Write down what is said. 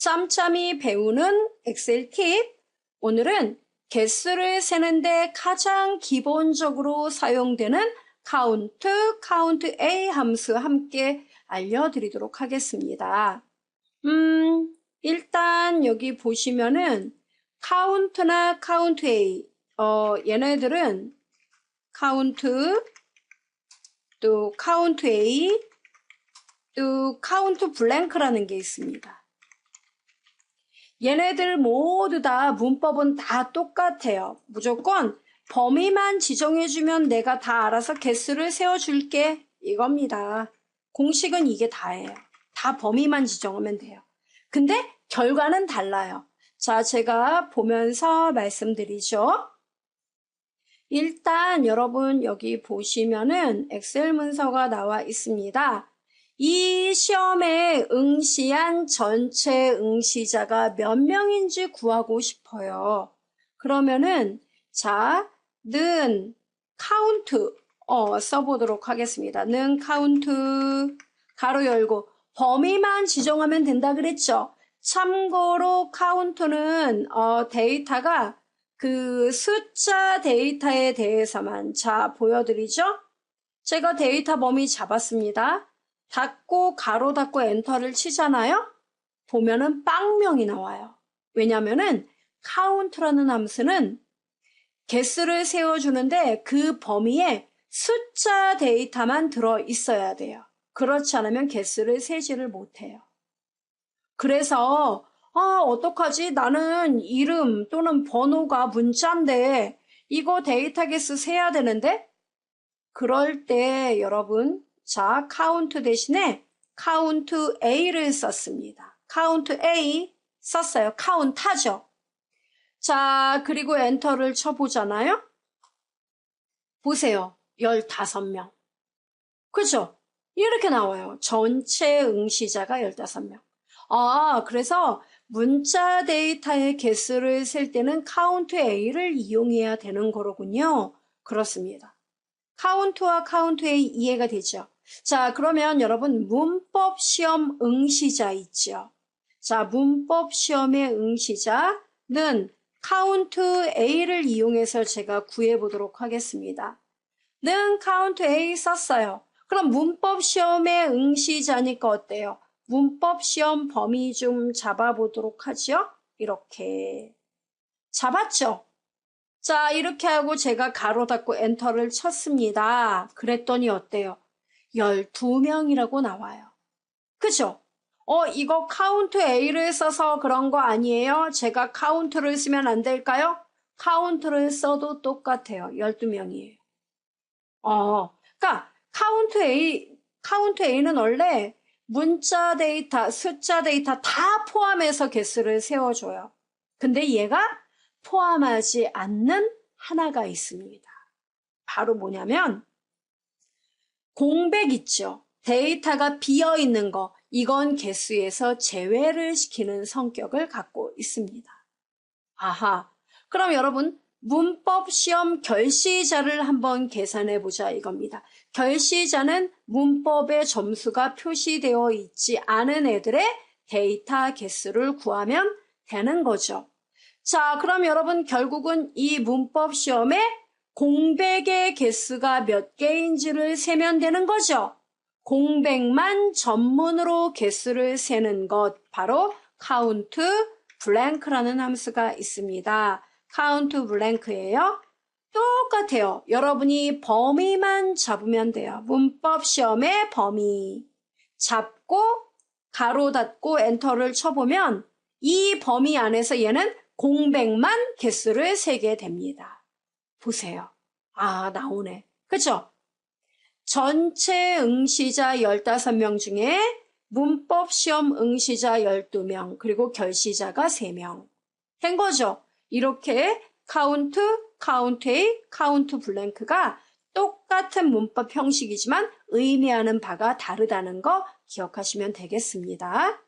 짬짬이 배우는 엑셀 팁. 오늘은 개수를 세는데 가장 기본적으로 사용되는 카운트, 카운트 A 함수 함께 알려드리도록 하겠습니다. 음, 일단 여기 보시면은 카운트나 카운트 A, 어, 얘네들은 카운트, 또 카운트 A, 또 카운트 블랭크라는 게 있습니다. 얘네들 모두 다 문법은 다 똑같아요. 무조건 범위만 지정해주면 내가 다 알아서 개수를 세워줄게. 이겁니다. 공식은 이게 다예요. 다 범위만 지정하면 돼요. 근데 결과는 달라요. 자, 제가 보면서 말씀드리죠. 일단 여러분 여기 보시면은 엑셀 문서가 나와 있습니다. 이 시험에 응시한 전체 응시자가 몇 명인지 구하고 싶어요. 그러면은 자, 는 카운트 어, 써보도록 하겠습니다. 는 카운트 가로 열고 범위만 지정하면 된다 그랬죠. 참고로 카운트는 어, 데이터가 그 숫자 데이터에 대해서만 자 보여드리죠. 제가 데이터 범위 잡았습니다. 닫고 가로 닫고 엔터를 치잖아요. 보면은 빵명이 나와요. 왜냐면은 카운트라는 함수는 개수를 세워주는데 그 범위에 숫자 데이터만 들어 있어야 돼요. 그렇지 않으면 개수를 세지를 못해요. 그래서 아 어떡하지 나는 이름 또는 번호가 문자인데 이거 데이터 개수 세야 되는데 그럴 때 여러분 자 카운트 대신에 카운트 A를 썼습니다. 카운트 A 썼어요. 카운트하죠. 자 그리고 엔터를 쳐보잖아요. 보세요. 15명. 그죠? 이렇게 나와요. 전체 응시자가 15명. 아, 그래서 문자 데이터의 개수를 셀 때는 카운트 A를 이용해야 되는 거로군요. 그렇습니다. 카운트와 카운트 A 이해가 되죠? 자, 그러면 여러분 문법 시험 응시자 있죠? 자, 문법 시험의 응시자는 카운트 A를 이용해서 제가 구해 보도록 하겠습니다. 는 카운트 A 썼어요. 그럼 문법 시험의 응시자니까 어때요? 문법 시험 범위 좀 잡아보도록 하죠. 이렇게 잡았죠. 자 이렇게 하고 제가 가로 닫고 엔터를 쳤습니다. 그랬더니 어때요? 12명이라고 나와요. 그죠? 어 이거 카운트 A를 써서 그런 거 아니에요? 제가 카운트를 쓰면 안 될까요? 카운트를 써도 똑같아요. 12명이에요. 어, 그러니까 카운트 A, 카운트 A는 원래 문자 데이터, 숫자 데이터 다 포함해서 개수를 세워줘요. 근데 얘가 포함하지 않는 하나가 있습니다. 바로 뭐냐면 공백 있죠. 데이터가 비어 있는 거 이건 개수에서 제외를 시키는 성격을 갖고 있습니다. 아하. 그럼 여러분 문법 시험 결시자를 한번 계산해 보자 이겁니다. 결시자는 문법의 점수가 표시되어 있지 않은 애들의 데이터 개수를 구하면 되는 거죠. 자, 그럼 여러분 결국은 이 문법 시험에 공백의 개수가 몇 개인지를 세면 되는 거죠. 공백만 전문으로 개수를 세는 것 바로 카운트 블랭크라는 함수가 있습니다. 카운트 블랭크예요. 똑같아요. 여러분이 범위만 잡으면 돼요. 문법 시험의 범위 잡고 가로 닫고 엔터를 쳐보면 이 범위 안에서 얘는 공백만 개수를 세게 됩니다. 보세요. 아 나오네. 그쵸? 전체 응시자 15명 중에 문법 시험 응시자 12명 그리고 결시자가 3명 된 거죠. 이렇게 카운트, 카운트 A, 카운트 블랭크가 똑같은 문법 형식이지만 의미하는 바가 다르다는 거 기억하시면 되겠습니다.